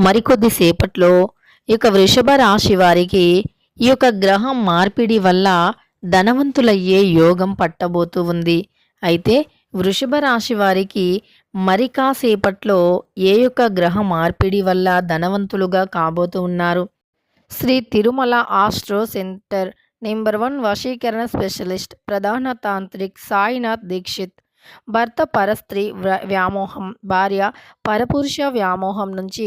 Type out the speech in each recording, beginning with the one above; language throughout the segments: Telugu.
మరికొద్ది సేపట్లో ఈ యొక్క వృషభ రాశి వారికి ఈ యొక్క గ్రహం మార్పిడి వల్ల ధనవంతులయ్యే యోగం పట్టబోతూ ఉంది. అయితే వృషభ రాశి వారికి మరి కాసేపట్లో ఏ యొక్క గ్రహ మార్పిడి వల్ల ధనవంతులుగా కాబోతూ ఉన్నారు? Shri Tirumala astro center number one వశీకరణ స్పెషలిస్ట్ ప్రధాన తాంత్రిక్ సాయినాథ్ దీక్షిత్ భర్త పరస్త్రీ వ్యామోహం భార్య పరపురుష వ్యామోహం నుంచి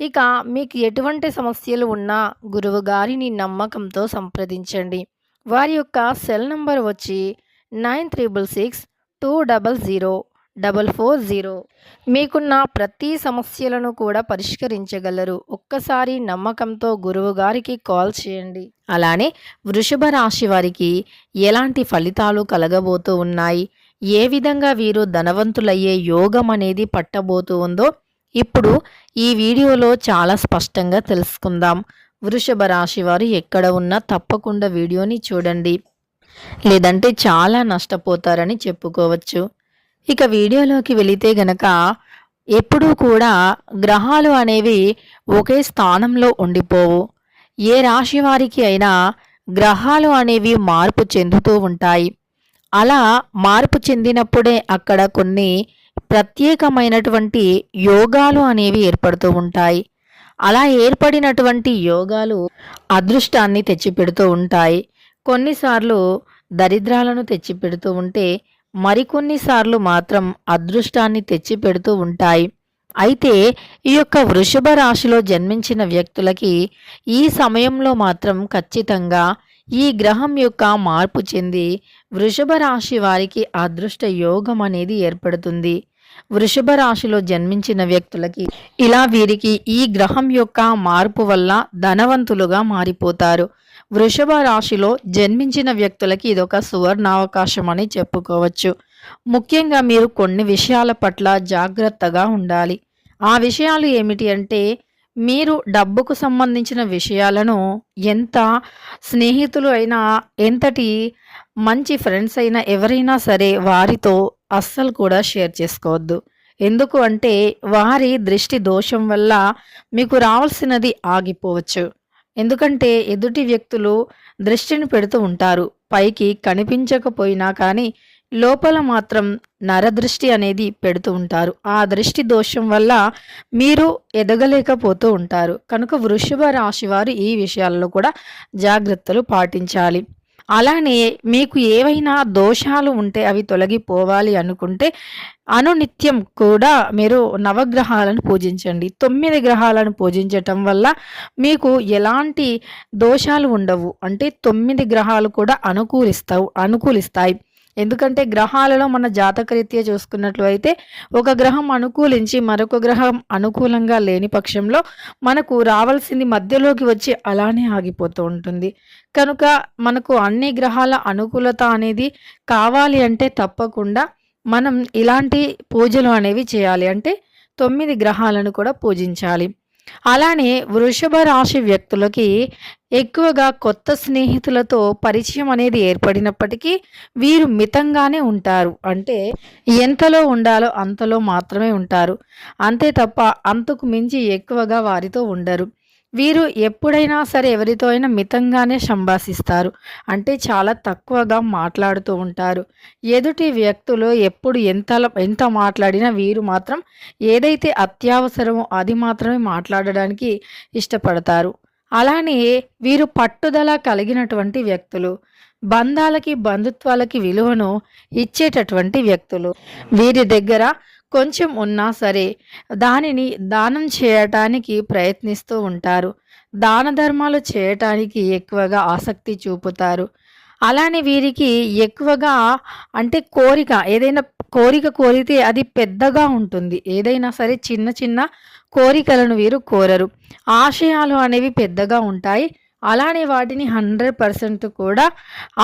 ఇక మీకు ఎటువంటి సమస్యలు ఉన్నా గురువు గారిని నమ్మకంతో సంప్రదించండి. వారి యొక్క సెల్ నంబర్ వచ్చి nine triple six two double zero double four zero. మీకున్న ప్రతి సమస్యలను కూడా పరిష్కరించగలరు. ఒక్కసారి నమ్మకంతో గురువు గారికి కాల్ చేయండి. అలానే వృషభ రాశి వారికి ఎలాంటి ఫలితాలు కలగబోతూ ఉన్నాయి? ఏ విధంగా వీరు ధనవంతులయ్యే యోగం అనేది పట్టబోతూ ఉందో ఇప్పుడు ఈ వీడియోలో చాలా స్పష్టంగా తెలుసుకుందాం. వృషభ రాశి వారు ఎక్కడ ఉన్నా తప్పకుండా వీడియోని చూడండి. లేదంటే చాలా నష్టపోతారని చెప్పుకోవచ్చు. ఇక వీడియోలోకి వెళితే గనక ఎప్పుడూ కూడా గ్రహాలు అనేవి ఒకే స్థానంలో ఉండిపోవు. ఏ రాశి వారికి అయినా గ్రహాలు అనేవి మార్పు చెందుతూ ఉంటాయి. అలా మార్పు చెందినప్పుడే అక్కడ కొన్ని ప్రత్యేకమైనటువంటి యోగాలు అనేవి ఏర్పడుతూ ఉంటాయి. అలా ఏర్పడినటువంటి యోగాలు అదృష్టాన్ని తెచ్చిపెడుతూ ఉంటాయి. కొన్నిసార్లు దరిద్రాలను తెచ్చిపెడుతూ ఉంటే మరికొన్నిసార్లు మాత్రం అదృష్టాన్ని తెచ్చిపెడుతూ ఉంటాయి. అయితే ఈ యొక్క వృషభ రాశిలో జన్మించిన వ్యక్తులకి ఈ సమయంలో మాత్రం ఖచ్చితంగా ఈ గ్రహం యొక్క మార్పు చెంది వృషభ రాశి వారికి అదృష్ట యోగం అనేది ఏర్పడుతుంది. వృషభ రాశిలో జన్మించిన వ్యక్తులకి ఇలా వీరికి ఈ గ్రహం యొక్క మార్పు వల్ల ధనవంతులుగా మారిపోతారు. వృషభ రాశిలో జన్మించిన వ్యక్తులకి ఇదొక సువర్ణావకాశం అని చెప్పుకోవచ్చు. ముఖ్యంగా మీరు కొన్ని విషయాల పట్ల జాగ్రత్తగా ఉండాలి. ఆ విషయాలు ఏమిటి అంటే మీరు డబ్బుకు సంబంధించిన విషయాలను ఎంత స్నేహితులు అయినా ఎంతటి మంచి ఫ్రెండ్స్ అయినా ఎవరైనా సరే వారితో అస్సలు కూడా షేర్ చేసుకోవద్దు. ఎందుకు అంటే వారి దృష్టి దోషం వల్ల మీకు రావాల్సినది ఆగిపోవచ్చు. ఎందుకంటే ఎదుటి వ్యక్తులు దృష్టిని పెడుతూ ఉంటారు. పైకి కనిపించకపోయినా కానీ లోపల మాత్రం నరదృష్టి అనేది పెడుతూ ఉంటారు. ఆ దృష్టి దోషం వల్ల మీరు ఎదగలేకపోతూ ఉంటారు. కనుక వృషభ రాశి వారు ఈ విషయాల్లో కూడా జాగ్రత్తలు పాటించాలి. అలానే మీకు ఏవైనా దోషాలు ఉంటే అవి తొలగిపోవాలి అనుకుంటే అనునిత్యం కూడా మీరు నవగ్రహాలను పూజించండి. తొమ్మిది గ్రహాలను పూజించటం వల్ల మీకు ఎలాంటి దోషాలు ఉండవు. అంటే తొమ్మిది గ్రహాలు కూడా అనుకూలిస్తావు అనుకూలిస్తాయి. ఎందుకంటే గ్రహాలలో మన జాతకరీత్యా చూసుకున్నట్లు అయితే ఒక గ్రహం అనుకూలించి మరొక గ్రహం అనుకూలంగా లేని పక్షంలో మనకు రావాల్సింది మధ్యలోకి వచ్చి అలానే ఆగిపోతూ ఉంటుంది. కనుక మనకు అన్ని గ్రహాల అనుకూలత అనేది కావాలి అంటే తప్పకుండా మనం ఇలాంటి పూజలు అనేవి చేయాలి. అంటే తొమ్మిది గ్రహాలను కూడా పూజించాలి. అలానే వృషభ రాశి వ్యక్తులకి ఎక్కువగా కొత్త స్నేహితులతో పరిచయం అనేది ఏర్పడినప్పటికీ వీరు మితంగానే ఉంటారు. అంటే ఎంతలో ఉండాలో అంతలో మాత్రమే ఉంటారు. అంతే తప్ప అంతకు మించి ఎక్కువగా వారితో ఉండరు. వీరు ఎప్పుడైనా సరే ఎవరితో అయినా మితంగానే సంభాషిస్తారు. అంటే చాలా తక్కువగా మాట్లాడుతూ ఉంటారు. ఎదుటి వ్యక్తులు ఎప్పుడు ఎంత ఎంత మాట్లాడినా వీరు మాత్రం ఏదైతే అత్యవసరమో అది మాత్రమే మాట్లాడడానికి ఇష్టపడతారు. అలానే వీరు పట్టుదల కలిగినటువంటి వ్యక్తులు బంధాలకి బంధుత్వాలకి విలువను ఇచ్చేటటువంటి వ్యక్తులు. వీరి దగ్గర కొంచెం ఉన్నా సరే దానిని దానం చేయటానికి ప్రయత్నిస్తూ ఉంటారు. దాన ధర్మాలు చేయటానికి ఎక్కువగా ఆసక్తి చూపుతారు. అలానే వీరికి ఎక్కువగా అంటే కోరిక ఏదైనా కోరిక కోరితే అది పెద్దగా ఉంటుంది. ఏదైనా సరే చిన్న చిన్న కోరికలను వీరు కోరరు. ఆశయాలు అనేవి పెద్దగా ఉంటాయి. అలానే వాటిని హండ్రెడ్ పర్సెంట్ కూడా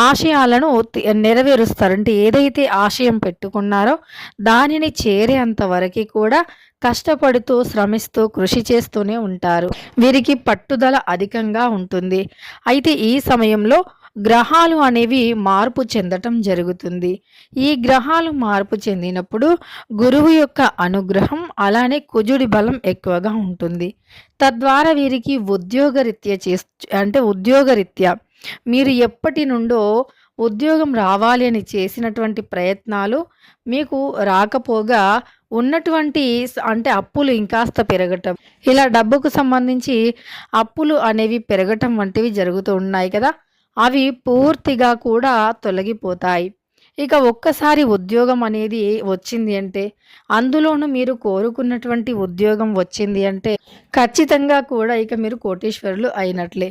ఆశయాలను నెరవేరుస్తారు అంటే ఏదైతే ఆశయం పెట్టుకున్నారో దానిని చేరేంత వరకు కూడా కష్టపడుతూ శ్రమిస్తూ కృషి చేస్తూనే ఉంటారు. వీరికి పట్టుదల అధికంగా ఉంటుంది. అయితే ఈ సమయంలో గ్రహాలు అనేవి మార్పు చెందటం జరుగుతుంది. ఈ గ్రహాలు మార్పు చెందినప్పుడు గురువు యొక్క అనుగ్రహం అలానే కుజుడి బలం ఎక్కువగా ఉంటుంది. తద్వారా వీరికి ఉద్యోగరీత్యా చే అంటే ఉద్యోగరీత్యా మీరు ఎప్పటి నుండో ఉద్యోగం రావాలి అని చేసినటువంటి ప్రయత్నాలు మీకు రాకపోగా ఉన్నటువంటి అంటే అప్పులు ఇంకాస్త పెరగటం. ఇలా డబ్బుకు సంబంధించి అప్పులు అనేవి పెరగటం వంటివి జరుగుతూ ఉన్నాయి కదా. అవి పూర్తిగా కూడా తొలగిపోతాయి. ఇక ఒక్కసారి ఉద్యోగం అనేది వచ్చింది అంటే అందులోనూ మీరు కోరుకున్నటువంటి ఉద్యోగం వచ్చింది అంటే ఖచ్చితంగా కూడా ఇక మీరు కోటీశ్వరులు అయినట్లే.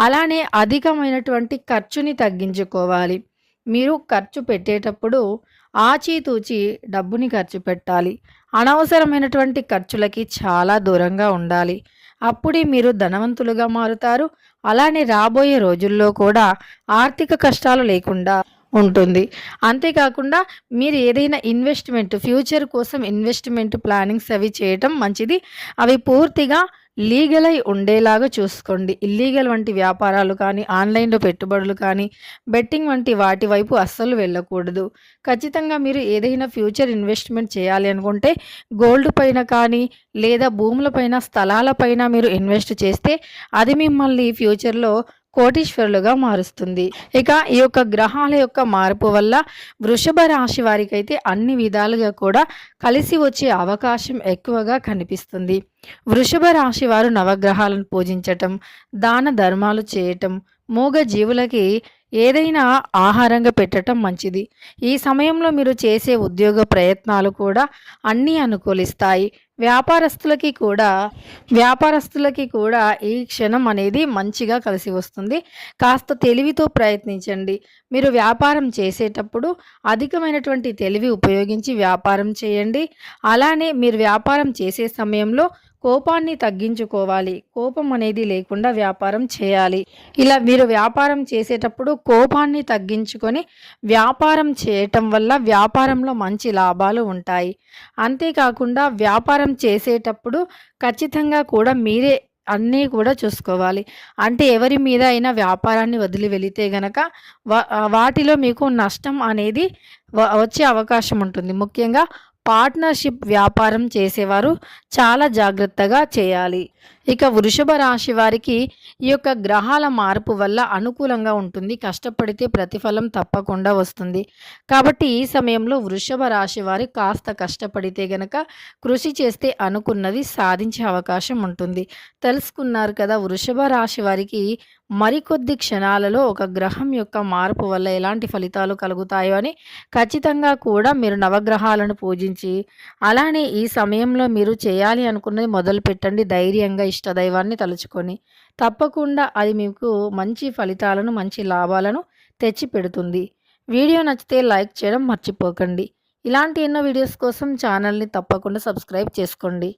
అలానే అధికమైనటువంటి ఖర్చుని తగ్గించుకోవాలి. మీరు ఖర్చు పెట్టేటప్పుడు ఆచితూచి డబ్బుని ఖర్చు పెట్టాలి. అనవసరమైనటువంటి ఖర్చులకి చాలా దూరంగా ఉండాలి. అప్పుడే మీరు ధనవంతులుగా మారుతారు. అలానే రాబోయే రోజుల్లో కూడా ఆర్థిక కష్టాలు లేకుండా ఉంటుంది. అంతేకాకుండా మీరు ఏదైనా ఇన్వెస్ట్మెంట్ ఫ్యూచర్ కోసం ఇన్వెస్ట్మెంట్ ప్లానింగ్స్ అవి చేయటం మంచిది. అవి పూర్తిగా లీగల్ అయి ఉండేలాగా చూసుకోండి. ఇల్లీగల్ వంటి వ్యాపారాలు కానీ ఆన్లైన్లో పెట్టుబడులు కానీ బెట్టింగ్ వంటి వాటి వైపు అస్సలు వెళ్ళకూడదు. ఖచ్చితంగా మీరు ఏదైనా ఫ్యూచర్ ఇన్వెస్ట్మెంట్ చేయాలి అనుకుంటే గోల్డ్ పైన కానీ లేదా భూములపైన స్థలాలపైన మీరు ఇన్వెస్ట్ చేస్తే అది మిమ్మల్ని ఫ్యూచర్లో కోటీశ్వరులుగా మారుస్తుంది. ఇక ఈ యొక్క గ్రహాల యొక్క మార్పు వల్ల వృషభ రాశి వారికి అయితే అన్ని విధాలుగా కూడా కలిసి వచ్చే అవకాశం ఎక్కువగా కనిపిస్తుంది. వృషభ రాశి వారు నవగ్రహాలను పూజించటం దాన ధర్మాలు చేయటం మూగ జీవులకి ఏదైనా ఆహారంగా పెట్టడం మంచిది. ఈ సమయంలో మీరు చేసే ఉద్యోగ ప్రయత్నాలు కూడా అన్నీ అనుకూలిస్తాయి. వ్యాపారస్తులకి కూడా వ్యాపారస్తులకి కూడా ఈ క్షణం అనేది మంచిగా కలిసి వస్తుంది. కాస్త తెలివితో ప్రయత్నించండి. మీరు వ్యాపారం చేసేటప్పుడు అధికమైనటువంటి తెలివి ఉపయోగించి వ్యాపారం చేయండి. అలానే మీరు వ్యాపారం చేసే సమయంలో కోపాన్ని తగ్గించుకోవాలి. కోపం అనేది లేకుండా వ్యాపారం చేయాలి. ఇలా మీరు వ్యాపారం చేసేటప్పుడు కోపాన్ని తగ్గించుకొని వ్యాపారం చేయటం వల్ల వ్యాపారంలో మంచి లాభాలు ఉంటాయి. అంతేకాకుండా వ్యాపారం చేసేటప్పుడు ఖచ్చితంగా కూడా మీరే అన్నీ కూడా చూసుకోవాలి. అంటే ఎవరి మీద అయినా వ్యాపారాన్ని వదిలి వెళితే గనక వా- వాటిలో మీకు నష్టం అనేది వ- వచ్చే అవకాశం ఉంటుంది. ముఖ్యంగా పార్ట్నర్షిప్ వ్యాపారం చేసేవారు చాలా జాగ్రత్తగా చేయాలి. ఇక వృషభ రాశి వారికి ఈ యొక్క గ్రహాల మార్పు వల్ల అనుకూలంగా ఉంటుంది. కష్టపడితే ప్రతిఫలం తప్పకుండా వస్తుంది. కాబట్టి ఈ సమయంలో వృషభ రాశి వారి కాస్త కష్టపడితే గనక కృషి చేస్తే అనుకున్నది సాధించే అవకాశం ఉంటుంది. తెలుసుకున్నారు కదా వృషభ రాశి వారికి మరికొద్ది క్షణాలలో ఒక గ్రహం యొక్క మార్పు వల్ల ఎలాంటి ఫలితాలు కలుగుతాయో అని ఖచ్చితంగా కూడా మీరు నవగ్రహాలను పూజించి అలానే ఈ సమయంలో మీరు చేయాలి అనుకున్నది మొదలు పెట్టండి ధైర్యంగా ఇష్ట దైవాన్ని తలుచుకొని తప్పకుండా అది మీకు మంచి ఫలితాలను మంచి లాభాలను తెచ్చి పెడుతుంది వీడియో నచ్చితే లైక్ చేయడం మర్చిపోకండి. ఇలాంటి ఎన్నో వీడియోస్ కోసం ఛానల్ని తప్పకుండా సబ్స్క్రైబ్ చేసుకోండి.